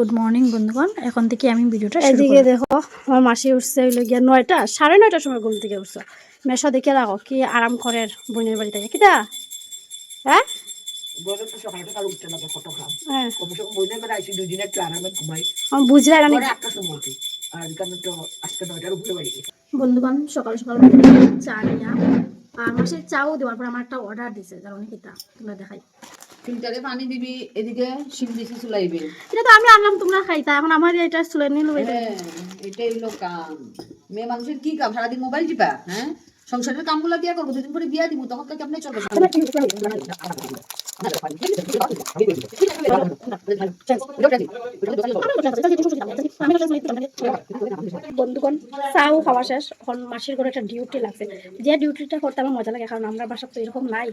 Good morning বন্ধুগণ। এখন থেকে আমি ভিডিওটা এদিকে দেখো আমার মাসি উঠছে হইল গিয়া নয়টা সাড়ে নয়টার সময় ঘুম থেকে উঠছো। মেশো দেখে রাখো কি আরাম করে বোনের বাড়ি থেকে কিটা হ্যাঁ? হ্যাঁ। বন্ধুগণ সকাল সকাল চা নিয়া আর মাসের চাও দেওয়ার পর আমার একটা অর্ডার দিছে যার অনেক দেখাই। ফিল্টারে পানি দিবি এদিকে শিম দিছি চুলাইবে। এটা তো আমি আনলাম তোমরা খাইতা। এখন আমার এটা চলে নিল হ্যাঁ এটাই হলো কাম। মেয়ে মানুষের কি কাম? সারাদিন মোবাইল টিপা হ্যাঁ? সংসারের কামগুলো দিয়া করব দুদিন পরে বিয়া দিব তখন তো কেমনে চলবে বন্ধুগণ চাও খাওয়া শেষ এখন মাসির ঘরে একটা ডিউটি লাগছে। যে ডিউটিটা করতে আমার মজা লাগে কারণ আমরা বাসা তো এরকম নাই।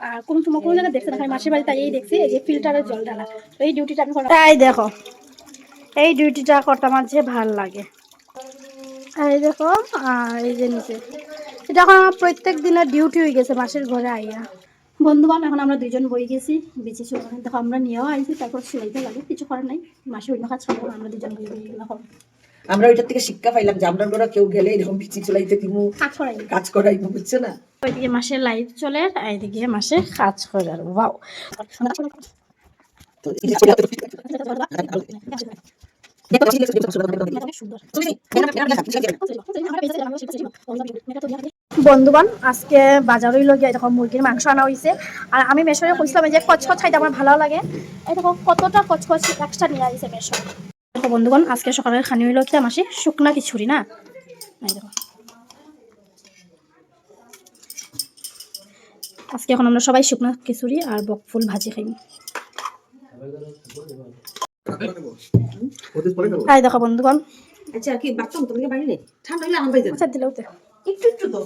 আর কোনো সময় কোনো জায়গায় দেখছে না খালি মাসির বাড়িতে এই দেখছি এই যে ফিল্টারের জল ঢালা। তো এই ডিউটিটা আমি এই দেখো এই ডিউটিটা করতে আমার যে ভালো লাগে। আর এই দেখো আর এই যে নিচে। এটা এখন আমার প্রত্যেক দিনের ডিউটি হয়ে গেছে মাসের ঘরে আইয়া। বন্ধুবান এখন আমরা দুজন বই গেছি বিচি চুল দেখো আমরা নিয়েও আইছি তারপর সিলাইতে লাগে কিছু করার নাই। মাসি অন্য কাজ করব আমরা দুজন বই বই গেলাম আমরা ওইটার থেকে শিক্ষা পাইলাম যে আমরা কেউ গেলে এরকম পিচি চলাইতে দিমু। কাজ করাই। কাজ করাইবো বুঝছে না? ওইদিকে মাসে লাইট চলে আর এইদিকে মাসে কাজ করে আর ওয়াও বন্ধুবান আজকে বাজার হইল গিয়ে দেখো মুরগির মাংস আনা হয়েছে আর আমি মেশরে কইছিলাম যে কচকচ খাইতে আমার ভালো লাগে এই দেখো কতটা কচকচ এক্সট্রা নিয়ে আইছে মেশো দেখো বন্ধুগণ আজকে সকালের খানি হইল কি মাসি শুকনা খিচুড়ি না এই দেখো আজকে এখন আমরা সবাই শুকনা খিচুড়ি আর বকফুল ভাজি খাই। দেখো বন্ধুগণ। আচ্ছা কি বাথরুম? তুমি বাইরে ঠান্ডা আমার বাইরে আচ্ছা দিলেও তো একটু একটু তো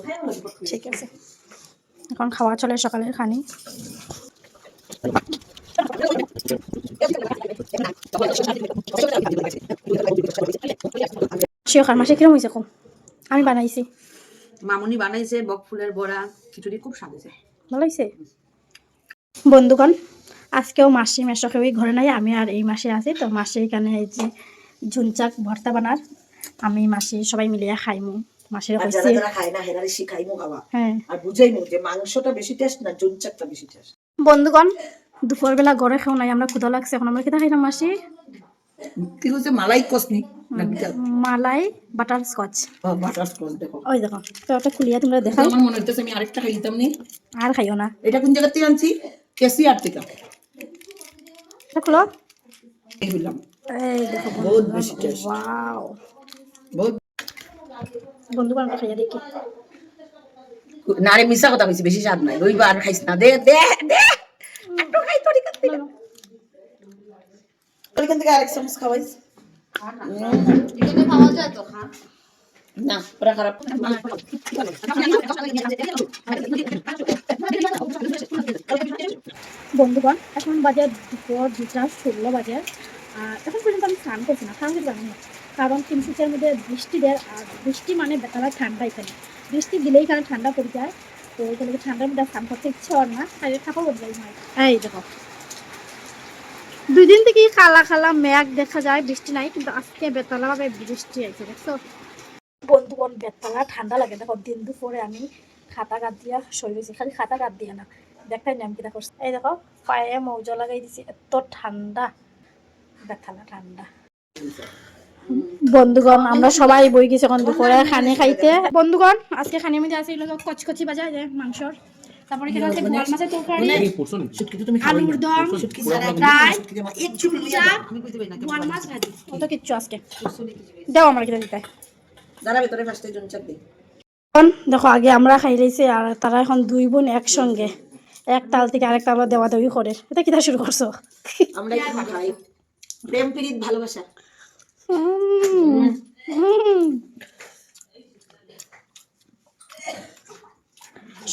ঠিক আছে। এখন খাওয়া চলে সকালের খানি। শিওখার মাসে কিরম হয়েছে কম আমি বানাইছি। মামুনি বানাইছে বক ফুলের বড়া খিচুড়ি খুব স্বাদ হয়েছে। ভালো হয়েছে বন্ধুগণ আজকেও মাসি মেশকে ওই ঘরে নাই আমি আর এই মাসে আছি। তো মাসি এখানে এই যে ঝুনচাক ভর্তা বানার আমি মাসি সবাই মিলিয়ে খাইমু। মাসির যারা কইছি যারা খায় না হেরারে শিখাইমু খাওয়া। হ্যাঁ। আর বুঝাইমু যে মাংসটা বেশি টেস্ট না জুনচাকটা বেশি টেস্ট বন্ধুগণ দুপুরবেলা ঘরে খাও নাই আমরা ক্ষুদা লাগছে এখন আমরা খেতে খাইলাম মাসি? কি হচ্ছে মালাই কসনি malai butterscotch. Butterscotch দেখো। ওই দেখো ওটা খুলিয়া তোমরা দেখাই আমার মনে হইতেছে আমি আরেকটা খাইতাম নি। আর খাইও না। এটা কোন জায়গা থেকে আনছি? কেসিআর থেকে। দেখল এই বললাম এই দেখো বহুত বেশি টেস্ট ওয়াও। বহুত আমরা খাইয়া দেখি। না রে মিশা কথা কইছি বেশি স্বাদ নাই। রবিবার খাইছ না। দে দে দে। একটু খাই তোর তোর থেকে আরেক চামচ খাওয়াইস না ওরা খারাপ। বন্ধুগণ এখন বাজে দুপুর দুটা ষোলো বাজে আর এখন পর্যন্ত আমি স্নান করছি না কারণ জানি না। কারণ তিনসুচের মধ্যে বৃষ্টি দেয় আর বৃষ্টি মানে বেতালা ঠান্ডা এখানে। বৃষ্টি দিলেই এখানে ঠান্ডা পড়ে যায়। তো এখানে ঠান্ডার মধ্যে স্নান করতে ইচ্ছে হয় না। থাকা বদলাই হয়। এই দেখো দুই দিন থেকে কালা কালা মেঘ দেখা যায় বৃষ্টি নাই কিন্তু আজকে বেতলা ভাবে বৃষ্টি আইছে দেখছ? বন্ধুগণ বেতলা ঠান্ডা লাগে দেখো দিন দুপুরে আমি খাতা গাত দিয়া সই হয়েছি খালি খাতা গাত দিয়া না দেখাই নাম কিনা করছে এই দেখো পায়ে মৌজা লাগাই দিছি এত ঠান্ডা বেতলা ঠান্ডা বন্ধুগণ আমরা সবাই বই গেছি এখন দুপুরে খানি খাইতে। বন্ধুগণ আজকে খানির মধ্যে আছে এগুলো কচকচি বাজা যায় মাংসর তারপরে এখানে আছে মাছের তরকারি শুটকি তো তুমি আলুর দম শুটকি শুটকি আমার এক চাপ মাছ ভাজি। অত কিচ্ছু আজকে দাও আমার কিনা দিতে দাঁড়া ভেতরে ফার্স্টে এখন দেখো আগে আমরা খাই লাইছি আর তারা এখন দুই বোন একসঙ্গে। এক তাল থেকে আরেক তাল দেওয়া দেওয়ি করে। এটা কিতা শুরু করছ? আমরা খাই? প্রেম প্রীত ভালোবাসা।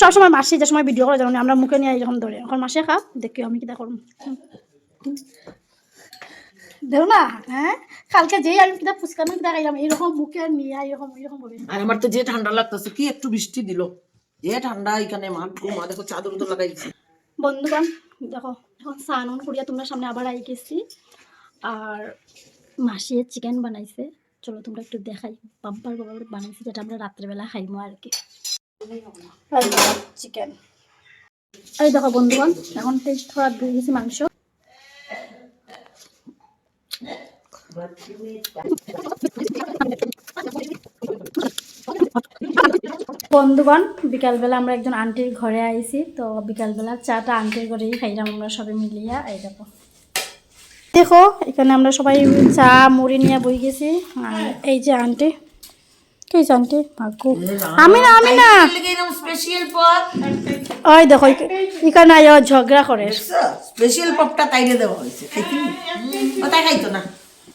সবসময় মাসি যে সময় ভিডিও করে যেমন আমরা মুখে নিয়ে এরকম ধরে এখন মাসে খা দেখি আমি কিতা করুম দেও না হ্যাঁ? কালকে যেই আমি কিতা ফুচকানো কিতা খাইলাম এইরকম মুখে নিয়ে এরকম এরকম আর আমার তো যে ঠান্ডা লাগতেছে কি একটু বৃষ্টি দিল? যে ঠান্ডা এখানে মা গো মা দেখো চাদর তো লাগাইছি বন্ধুগণ দেখো এখন স্নান করিয়া তোমরা সামনে আবার আই গেছি। আর মাসি চিকেন বানাইছে। চলো তোমরা একটু দেখাই বাম্পার বাম্পার বানাইছে যেটা আমরা রাত্রেবেলা খাইমো আর কি। চিকেন এই দেখো বন্ধুগণ, এখন টেস্ট করা মাংস। বন্ধুগণ, বিকালবেলা আমরা একজন আন্টির ঘরে আইছি, তো বিকালবেলা চাটা আন্টির ঘরেই খাইলাম আমরা সবাই মিলিয়া, এই দেখো। দেখো, এখানে আমরা সবাই চা, মুড়ি নিয়ে বই গেছি, আর এই যে আন্টি। কে আন্টি আমি না আমি না। স্পেশাল পপ ওই দেখো আইয়া ঝগড়া করে। স্পেশাল পপটা তাইলে দেওয়া হয়েছে ও তাই খাইতো না।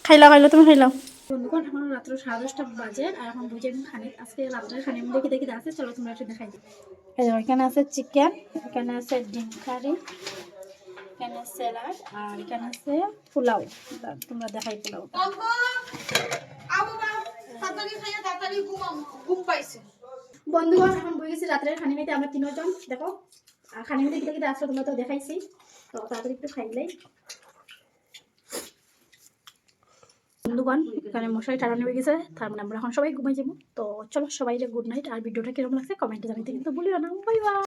খাইলাও খাইলাও তুমি খাইলাও বন্ধুগণ এখন রাত্র সাড়ে দশটা বাজে আর এখন বুঝে আমি খানি আজকে রাত্রে খানি আমি দেখি দেখি আছে চলো তোমরা একটু দেখাই দিই। এখানে আছে চিকেন এখানে আছে ডিম কারি এখানে স্যালাড আর এখানে আছে পোলাও। তোমরা দেখাই পোলাও বন্ধুগণ, এখন বই গেছি আমরা তিনজন, দেখো। আর দেখি আসলে, তোমরা তো দেখাইছি। তো তাড়াতাড়ি একটু বন্ধুগণ, এখানে মশারি টানানো হয়ে গেছে, তার মানে আমরা এখন সবাই ঘুমাই যাব। তো চলো সবাই গুড নাইট আর ভিডিওটা কীরকম লাগছে কমেন্টে জানাতে কিন্তু ভুলিও না। Bye bye